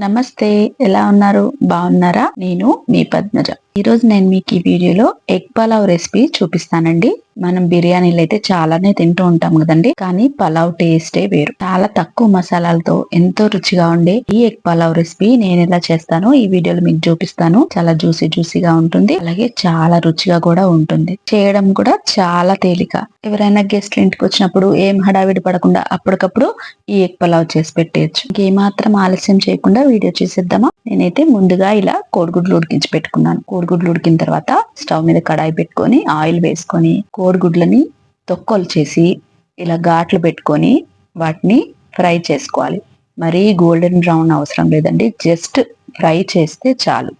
నమస్తే ఎలా ఉన్నారు? బాగున్నారా? నేను మీ పద్మజ. ఈ రోజు నేను మీకు ఈ వీడియోలో ఎగ్ పలావ్ రెసిపీ చూపిస్తానండి. మనం బిర్యానీలు అయితే చాలానే తింటూ ఉంటాం కదండి. కానీ పలావ్ టేస్టే వేరు. చాలా తక్కువ మసాలాలతో ఎంతో రుచిగా ఉండే ఈ ఎగ్ పలావ్ రెసిపీ నేను ఎలా చేస్తానో ఈ వీడియోలో మీకు చూపిస్తాను. చాలా జ్యూసీ జ్యూసీగా ఉంటుంది. అలాగే చాలా రుచిగా కూడా ఉంటుంది. చేయడం కూడా చాలా తేలిక. ఎవరైనా గెస్ట్లు ఇంటికి వచ్చినప్పుడు ఏం హడావిడి పడకుండా అప్పటికప్పుడు ఈ ఎగ్ పలావ్ చేసి పెట్టేయచ్చు. ఇంకేమాత్రం ఆలస్యం చేయకుండా వీడియో చేసేద్దామా? నేనైతే ముందుగా ఇలా కోడిగుడ్లు ఉడికించి పెట్టుకున్నాను. కోడిగుడ్లు ఉడికిన తర్వాత స్టవ్ మీద కడాయి పెట్టుకొని ఆయిల్ వేసుకొని కోడిగుడ్లని తొక్కలు చేసి ఇలా ఘాట్లు పెట్టుకొని వాటిని ఫ్రై చేసుకోవాలి. మరీ గోల్డెన్ బ్రౌన్ అవసరం లేదండి జస్ట్ ఫ్రై చేస్తే చాలు.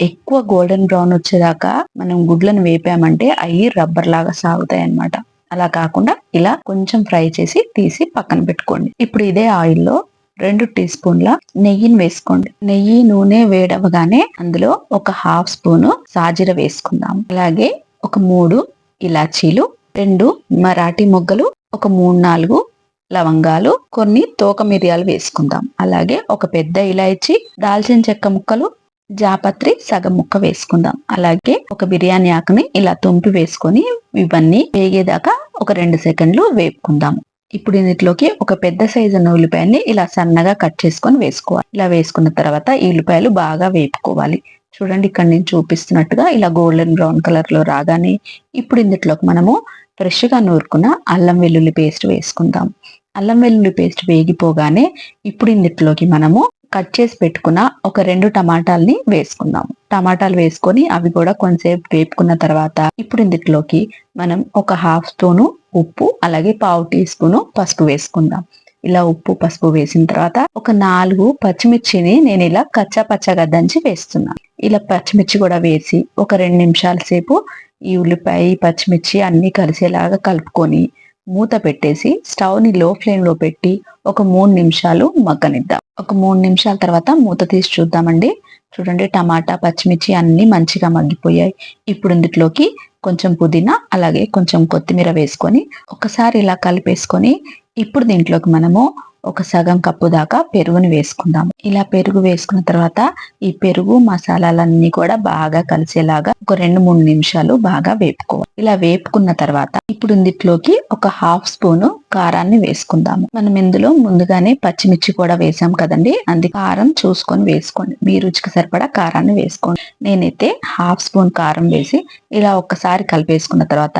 ఎక్కువ గోల్డెన్ బ్రౌన్ వచ్చేదాకా మనం గుడ్లను వేపామంటే అవి రబ్బర్ లాగా సాగుతాయి అన్నమాట అలా కాకుండా ఇలా కొంచెం ఫ్రై చేసి తీసి పక్కన పెట్టుకోండి. ఇప్పుడు ఇదే ఆయిల్లో రెండు టీ స్పూన్ల నెయ్యిని వేసుకోండి. నెయ్యి నూనె వేడవగానే అందులో ఒక హాఫ్ స్పూను సాజీర వేసుకుందాం. అలాగే ఒక మూడు ఇలాచీలు రెండు మరాఠీ మొగ్గలు ఒక మూడు నాలుగు లవంగాలు కొన్ని తోక మిరియాలు వేసుకుందాం. అలాగే ఒక పెద్ద ఇలాచి దాల్చిన చెక్క ముక్కలు జాపత్రి సగం ముక్క వేసుకుందాం. అలాగే ఒక బిర్యానీ ఆకుని ఇలా తుంపి వేసుకొని ఇవన్నీ వేగేదాకా ఒక రెండు సెకండ్లు వేపుకుందాం. ఇప్పుడు ఇందులోకి ఒక పెద్ద సైజు ఉన్న ఉల్లిపాయని ఇలా సన్నగా కట్ చేసుకొని వేసుకోవాలి. ఇలా వేసుకున్న తర్వాత ఈ ఉల్లిపాయలు బాగా వేపుకోవాలి. చూడండి ఇక్కడ నేను చూపిస్తున్నట్టుగా ఇలా గోల్డెన్ బ్రౌన్ కలర్లో రాగానే ఇప్పుడు ఇందులోకి మనము ఫ్రెష్గా నూరుకున్న అల్లం వెల్లుల్లి పేస్ట్ వేసుకుందాం. అల్లం వెల్లుల్లి పేస్ట్ వేగిపోగానే ఇప్పుడు ఇందులోకి మనము కట్ చేసి పెట్టుకున్న ఒక రెండు టమాటాలని వేసుకుందాం. టమాటాలు వేసుకొని అవి కూడా కొంచెంసేపు వేపుకున్న తర్వాత ఇప్పుడు ఇందులోకి మనం ఒక హాఫ్ స్పూను ఉప్పు అలాగే పావు టీ స్పూను పసుపు వేసుకుందాం. ఇలా ఉప్పు పసుపు వేసిన తర్వాత ఒక నాలుగు పచ్చిమిర్చిని నేను ఇలా కచ్చా పచ్చగా దంచి వేస్తున్నాను. ఇలా పచ్చిమిర్చి కూడా వేసి ఒక రెండు నిమిషాల సేపు ఈ ఉల్లిపాయ పచ్చిమిర్చి అన్ని కలిసేలాగా కలుపుకొని మూత పెట్టేసి స్టవ్ని లో ఫ్లేమ్లో పెట్టి ఒక మూడు నిమిషాలు మగ్గనిద్దాం. ఒక మూడు నిమిషాల తర్వాత మూత తీసి చూద్దామండి. చూడండి టమాటా పచ్చిమిర్చి అన్ని మంచిగా మగ్గిపోయాయి. ఇప్పుడు ఇందులోకి కొంచెం పుదీనా అలాగే కొంచెం కొత్తిమీర వేసుకొని ఒకసారి ఇలా కలిపేసుకొని ఇప్పుడు దీంట్లోకి మనము ఒక సగం కప్పు దాకా పెరుగుని వేసుకుందాము. ఇలా పెరుగు వేసుకున్న తర్వాత ఈ పెరుగు మసాలాలన్నీ కూడా బాగా కలిసేలాగా ఒక రెండు మూడు నిమిషాలు బాగా వేపుకోవాలి. ఇలా వేపుకున్న తర్వాత ఇప్పుడు ఇందులోకి ఒక హాఫ్ స్పూన్ కారాన్ని వేసుకుందాము. మనం ఇందులో ముందుగానే పచ్చిమిర్చి కూడా వేసాం కదండి. అందుకే కారం చూసుకొని వేసుకోండి. మీ రుచికి సరిపడా కారాన్ని వేసుకోండి. నేనైతే హాఫ్ స్పూన్ కారం వేసి ఇలా ఒక్కసారి కలిపేసుకున్న తర్వాత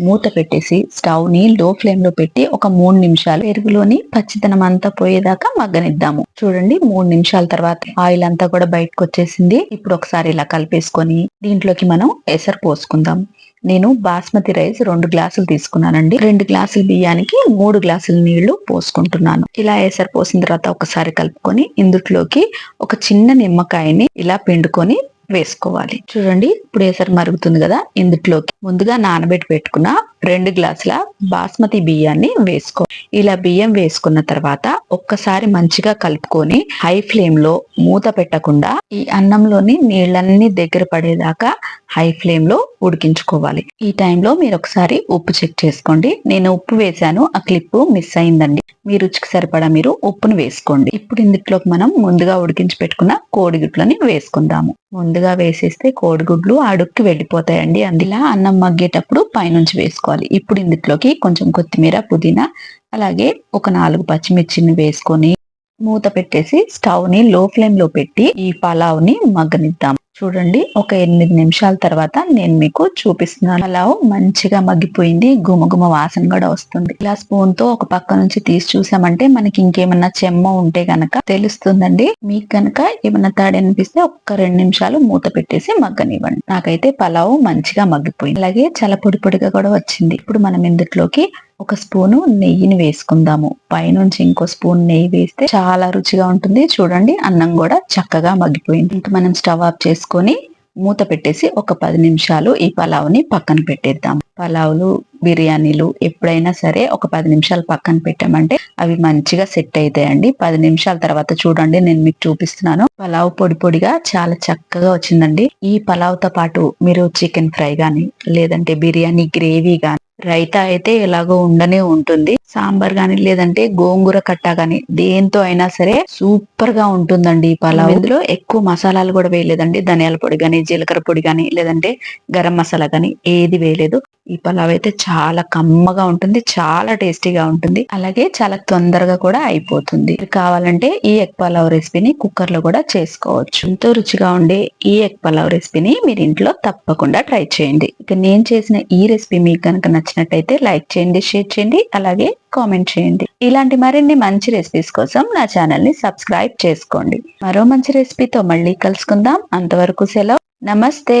మూత పెట్టేసి స్టవ్ని లో ఫ్లేమ్లో పెట్టి ఒక మూడు నిమిషాలు పెరుగులోని పచ్చితనం అంతా పోయేదాకా మగ్గనిద్దాము. చూడండి మూడు నిమిషాల తర్వాత ఆయిల్ అంతా కూడా బయటకు వచ్చేసింది. ఇప్పుడు ఒకసారి ఇలా కలిపేసుకొని దీంట్లోకి మనం ఎసరు పోసుకుందాం. నేను బాస్మతి రైస్ రెండు గ్లాసులు తీసుకున్నానండి. రెండు గ్లాసుల బియ్యానికి మూడు గ్లాసుల నీళ్ళు పోసుకుంటున్నాను. ఇలా వేసారి పోసిన తర్వాత ఒకసారి కలుపుకొని ఇందులోకి ఒక చిన్న నిమ్మకాయని ఇలా పిండుకొని వేసుకోవాలి. చూడండి ఇప్పుడు ఏసరి మరుగుతుంది కదా ఇందులోకి ముందుగా నానబెట్టి పెట్టుకున్న రెండు గ్లాసుల బాస్మతి బియ్యాన్ని వేసుకో. ఇలా బియ్యం వేసుకున్న తర్వాత ఒక్కసారి మంచిగా కలుపుకొని హై ఫ్లేమ్లో మూత పెట్టకుండా ఈ అన్నంలోని నీళ్ళన్నీ దగ్గర పడేదాకా హై ఫ్లేమ్లో ఉడికించుకోవాలి. ఈ టైంలో మీరు ఒకసారి ఉప్పు చెక్ చేసుకోండి. నేను ఉప్పు వేసాను ఆ క్లిప్ మిస్ అయిందండి. మీ రుచికి సరిపడా మీరు ఉప్పును వేసుకోండి. ఇప్పుడు ఇందులోకి మనం ముందుగా ఉడికించి పెట్టుకున్న కోడిగుడ్లని వేసుకుందాము. ముందుగా వేసేస్తే కోడిగుడ్లు అడుక్కి వెళ్ళిపోతాయండి. అందులో అన్నం మగ్గేటప్పుడు పైనుంచి వేసుకోవాలి. ఇప్పుడు ఇందులోకి కొంచెం కొత్తిమీర పుదీనా అలాగే ఒక నాలుగు పచ్చిమిర్చిని వేసుకొని మూత పెట్టేసి స్టవ్ని లో ఫ్లేమ్లో పెట్టి ఈ పలావ్ని మగ్గనిద్దాం. చూడండి ఒక ఎనిమిది నిమిషాల తర్వాత నేను మీకు చూపిస్తున్నాను. పలావ్ మంచిగా మగ్గిపోయింది గుమగుమ వాసన కూడా వస్తుంది. ఇలా స్పూన్తో ఒక పక్క నుంచి తీసి చూసామంటే మనకి ఇంకేమన్నా చెమ్మ ఉంటే గనక తెలుస్తుందండి. మీకు గనక ఏమన్నా తడి అనిపిస్తే ఒక్క రెండు నిమిషాలు మూత పెట్టేసి మగ్గనివ్వండి. నాకైతే పలావ్ మంచిగా మగ్గిపోయింది. అలాగే చాలా పొడి పొడిగా కూడా వచ్చింది. ఇప్పుడు మనం ఇందులోకి ఒక స్పూను నెయ్యిని వేసుకుందాము. పైనుంచి ఇంకో స్పూన్ నెయ్యి వేస్తే చాలా రుచిగా ఉంటుంది. చూడండి అన్నం కూడా చక్కగా మగ్గిపోయింది. ఇంకా మనం స్టవ్ ఆఫ్ చేసుకొని మూత పెట్టేసి ఒక పది నిమిషాలు ఈ పలావ్ని పక్కన పెట్టేద్దాం. పలావులు బిర్యానీలు ఎప్పుడైనా సరే ఒక పది నిమిషాలు పక్కన పెట్టామంటే అవి మంచిగా సెట్ అవుతాయండి పది నిమిషాల తర్వాత చూడండి నేను మీకు చూపిస్తున్నాను. పలావ్ పొడి పొడిగా చాలా చక్కగా వచ్చిందండి. ఈ పలావ్తో పాటు మీరు చికెన్ ఫ్రై కానీ లేదంటే బిర్యానీ గ్రేవీ కానీ రైతా అయితే ఎలాగో ఉండనే ఉంటుంది. సాంబార్ గాని లేదంటే గోంగూర కట్ట గాని దేంతో అయినా సరే సూపర్గా ఉంటుందండి ఈ పలావ్. ఇందులో ఎక్కువ మసాలాలు కూడా వేయలేదండి. ధనియాల పొడి గాని జీలకర్ర పొడి గాని లేదంటే గరం మసాలా గాని ఏది వేయలేదు. ఈ పలావ్ అయితే చాలా కమ్మగా ఉంటుంది చాలా టేస్టీగా ఉంటుంది. అలాగే చాలా తొందరగా కూడా అయిపోతుంది. కావాలంటే ఈ ఎగ్ పలావ్ రెసిపీని కుక్కర్లో కూడా చేసుకోవచ్చు. ఎంతో రుచిగా ఉండే ఈ ఎగ్ పలావ్ రెసిపీని మీరు ఇంట్లో తప్పకుండా ట్రై చేయండి. ఇక నేను చేసిన ఈ రెసిపీ మీకు కనుక నచ్చినట్లయితే లైక్ చేయండి షేర్ చేయండి అలాగే కామెంట్ చేయండి. ఇలాంటి మరిన్ని మంచి రెసిపీస్ కోసం నా ఛానల్ని సబ్స్క్రైబ్ చేసుకోండి. మరో మంచి రెసిపీతో మళ్ళీ కలుసుకుందాం. అంతవరకు సెలవు. నమస్తే!